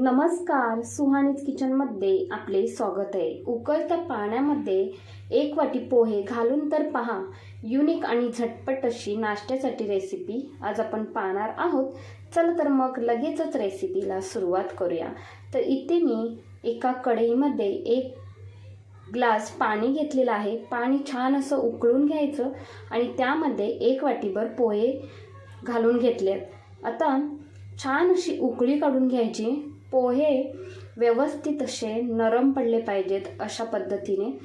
नमस्कार सुहानीच किचनमध्ये आपले स्वागत आहे. उकळत्या पाण्यामध्ये एक वाटी पोहे घालून तर पहा. युनिक आणि झटपट अशी नाश्त्यासाठी रेसिपी आज आपण पाहणार आहोत. चला तर मग लगेचच रेसिपीला सुरुवात करूया. तर इथे मी एका कढईमध्ये एक ग्लास पाणी घेतलेलं आहे. पाणी छान असं उकळून घ्यायचं आणि त्यामध्ये एक वाटीभर पोहे घालून घेतलेत. आता छान अशी उकळी काढून घ्यायची. पोहे व्यवस्थित असे नरम पडले पाहिजेत अशा पद्धतीने.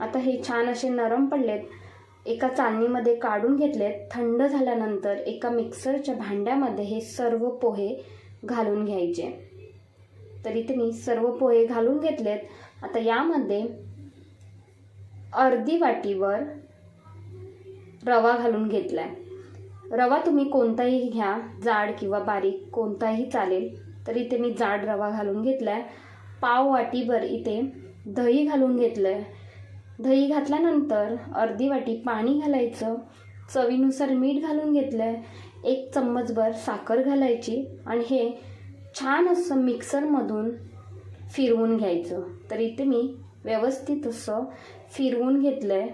आता हे छान असे नरम पडलेत. एका चाळणीमध्ये काढून घेतलेत. थंड झाल्यानंतर एका मिक्सरच्या भांड्यामध्ये हे सर्व पोहे घालून घ्यायचे. तर इथे मी सर्व पोहे घालून घेतलेत. आता यामध्ये अर्धी वाटीवर रवा घालून घेतला आहे रवा तुम्ही कोणताही घ्या जाड किंवा बारीक कोणताही चालेल. तर इथे मी जाड रवा घालून घेतलाय. पाव वाटीभर इथे दही घालून घेतलं आहे दही घातल्यानंतर अर्धी वाटी पाणी घालायचं. चवीनुसार मीठ घालून घेतलं आहे एक चम्मचभर साखर घालायची आणि हे छान असं मिक्सरमधून फिरवून घ्यायचं. तर इथे मी व्यवस्थित असं फिरवून घेतलं आहे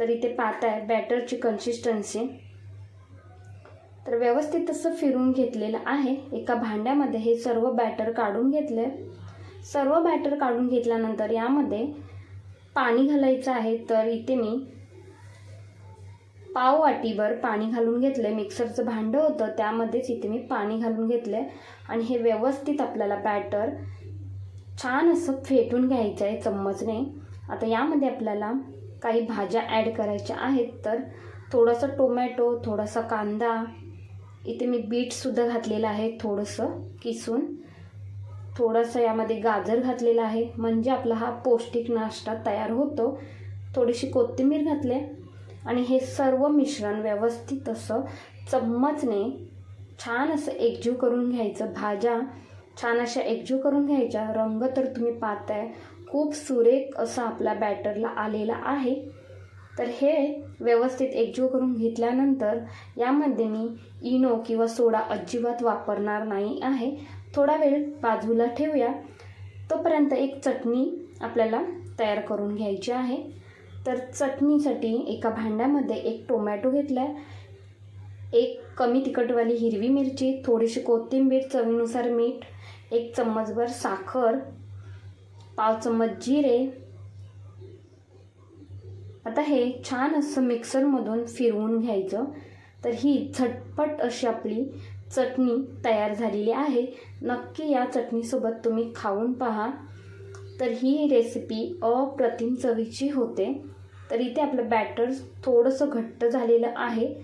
तर इथे पाहताय बॅटरची कन्सिस्टन्सी तर व्यवस्थित असं फिरून घेतलेलं आहे. एका भांड्यामध्ये हे सर्व बॅटर काढून घेतले सर्व बॅटर काढून घेतल्यानंतर यामध्ये पाणी घालायचं आहे. तर इथे मी पाव वाटीभर पाणी घालून घेतले मिक्सरचं भांडं होतं त्यामध्येच इथे मी पाणी घालून घेतले आणि हे व्यवस्थित आपल्याला बॅटर छान असं फेटून घ्यायचं आहे चम्मचने. आता यामध्ये आपल्याला काही भाज्या ॲड करायच्या आहेत. तर थोडंसं टोमॅटो थोडासा कांदा इथे मी बीटसुद्धा घातलेलं आहे थोडंसं किसून. थोडंसं यामध्ये गाजर घातलेला आहे. म्हणजे आपला हा पौष्टिक नाश्ता तयार होतो. थोडीशी कोथिंबीर घातले आणि हे सर्व मिश्रण व्यवस्थित असं चम्मचने छान असं एकजीव करून घ्यायचं. भाज्या छान अशा एकजीव करून घ्यायच्या. रंग तर तुम्ही पाहताय. खूप सुरेख असं आपल्या बॅटरला आलेला आहे. तर हे व्यवस्थित एकजीव करून घेतल्यानंतर यामध्ये मी इनो किंवा सोडा अजिबात वापरणार नाही आहे. थोडा वेळ बाजूला ठेवूया. तोपर्यंत एक चटणी आपल्याला तयार करून घ्यायची आहे. तर चटणीसाठी एका भांड्यामध्ये एक टोमॅटो घेतला आहे एक कमी तिखटवाली हिरवी मिरची थोडीशी कोथिंबीर चवीनुसार मीठ एक चम्मचभर साखर पाव चम्मच जिरे आता हे छान असं मिक्सरमधून फिरवून घ्यायचं. तर ही झटपट अशी आपली चटणी तयार झालेली आहे. नक्की या चटणीसोबत तुम्ही खाऊन पहा. तर ही रेसिपी अप्रतिम चवीची होते. तर इथे आपलं बॅटर थोडंसं घट्ट झालेलं आहे.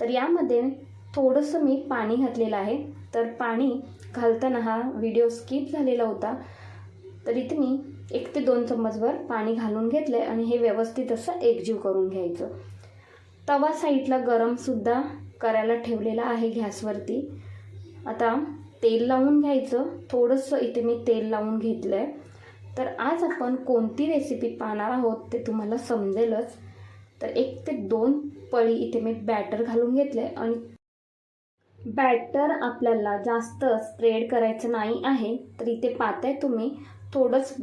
तर यामध्ये थोडंसं मी पाणी घातलेलं आहे. तर पाणी घालताना हा व्हिडिओ स्किप झालेला होता. तर इथे मी एक ते दोन चम्मचभर पाणी घालून घेतलं आहे आणि हे व्यवस्थित असं एकजीव करून घ्यायचं. तवा साईडला गरमसुद्धा करायला ठेवलेला आहे गॅसवरती. आता तेल लावून घ्यायचं. थोडंसं इथे मी तेल लावून घेतलं आहे तर आज आपण कोणती रेसिपी पाहणार आहोत ते तुम्हाला समजेलच. तर एक ते दोन पळी इथे मी बॅटर घालून घेतलं आहे आणि बॅटर आपल्याला जास्त स्प्रेड करायचं नाही आहे. तर इथे पाहताय तुम्ही थोडंच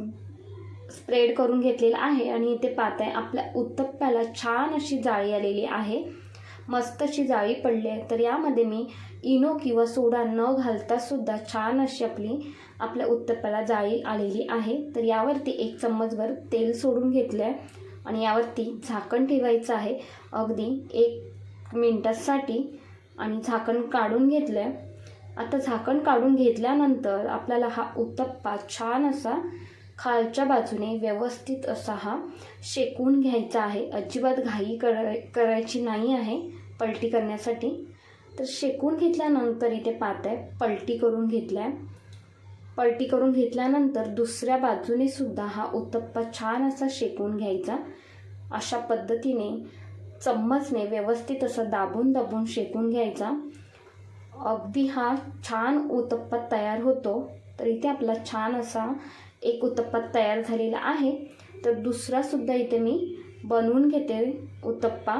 स्प्रेड करून घेतलेलं आहे आणि इथे पाहताय आपल्या उत्तप्प्याला छान अशी जाळी आलेली आहे. मस्त अशी जाळी पडली आहे. तर यामध्ये मी इनो किंवा सोडा न घालता सुद्धा छान अशी आपली आपल्या उत्तप्प्याला जाळी आलेली आहे. तर यावरती एक चम्मचभर तेल सोडून घेतलं आहे आणि यावरती झाकण ठेवायचं आहे. अगदी एक मिनटासाठी आणि झाकण काढून घेतलं आहे आता झाकण काढून घेतल्यानंतर आपल्याला हा उत्तप्पा छान असा खालच्या बाजूने व्यवस्थित असा हा शेकून घ्यायचा आहे. अजिबात घाई कर करायची नाही आहे पलटी करण्यासाठी. तर शेकून घेतल्यानंतर इथे पाहत आहे पलटी करून घेतला आहे पलटी करून घेतल्यानंतर दुसऱ्या बाजूने सुद्धा हा उत्तप्पा छान असा शेकून घ्यायचा. अशा पद्धतीने चम्मचने व्यवस्थित असं दाबून दाबून शेकून घ्यायचा. अगदी हा छान उत्तप्पा तयार होतो. तर इथे आपला छान असा एक उत्तप्पा तयार झालेला आहे. तर दुसरासुद्धा इथे मी बनवून घेते उत्तप्पा.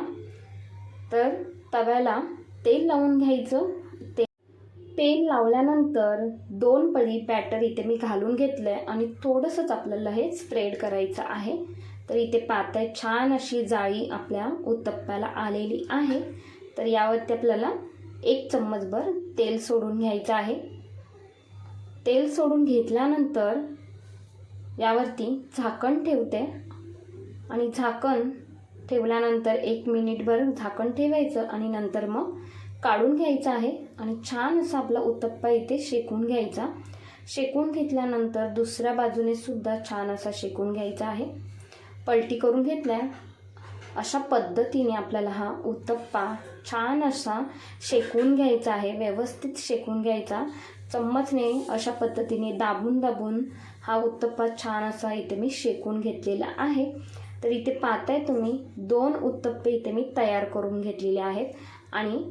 तर तव्याला तेल लावून घ्यायचं. ते तेल लावल्यानंतर दोन पळी बॅटर इथे मी घालून घेतलं आहे आणि थोडंसंच आपल्याला हे स्प्रेड करायचं आहे. तर इथे पातळ छान अशी जाळी आपल्या उत्तप्प्याला आलेली आहे. तर यावरती आपल्याला एक चम्मचभर तेल सोडून घ्यायचं आहे. तेल सोडून घेतल्यानंतर यावरती झाकण ठेवते. आणि झाकण ठेवल्यानंतर एक मिनिटभर झाकण ठेवायचं आणि नंतर मग काढून घ्यायचं आहे. आणि छान असा आपला उत्तप्पा इथे शेकून घ्यायचा. शेकून घेतल्यानंतर दुसऱ्या बाजूने सुद्धा छान असा शेकून घ्यायचा आहे. पलटी करून घेतल्या. अशा पद्धतीने आपल्याला हा उत्तप्पा छान असा शेकून घ्यायचा आहे. व्यवस्थित शेकून घ्यायचा. चम्मचने अशा पद्धतीने दाबून दाबून हा उत्तप्पा छान असा इथे मी शेकून घेतलेला आहे. तर इथे पाहताय तुम्ही दोन उत्तप्पे इथे मी तयार करून घेतलेले आहेत आणि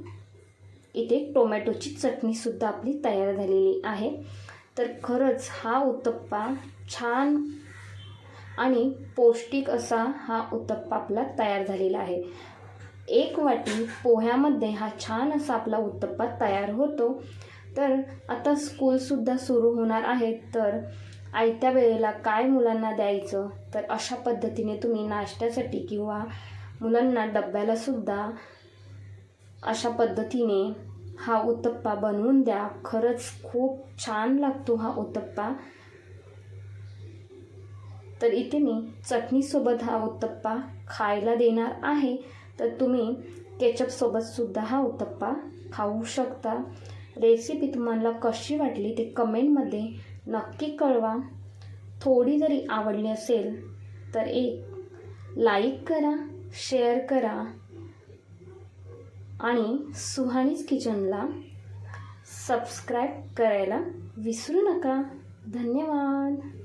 इथे टोमॅटोची चटणीसुद्धा आपली तयार झालेली आहे. तर खरंच हा उत्तप्पा छान आणि पौष्टिक असा हा उत्तप्पा आपला तयार झालेला आहे. एक वाटी पोह्यामध्ये हा छान असा आपला उत्तप्पा तयार होतो. तर आता स्कूलसुद्धा सुरू होणार आहेत. तर आयत्या वेळेला काय मुलांना द्यायचं? तर अशा पद्धतीने तुम्ही नाश्त्यासाठी किंवा मुलांना डब्यालासुद्धा अशा पद्धतीने हा उत्तप्पा बनवून द्या. खरंच खूप छान लागतो हा उत्तप्पा. तर इथे मी चटणीसोबत हा उत्तप्पा खायला देणार आहे. तर तुम्ही केचपसोबतसुद्धा हा उत्तप्पा खाऊ शकता. रेसिपी तुम्हाला कशी वाटली ते कमेंटमध्ये नक्की कळवा. थोडी जरी आवडली असेल तर एक लाईक करा शेअर करा आणि सुहानीज किचनला सबस्क्राईब करायला विसरू नका. धन्यवाद.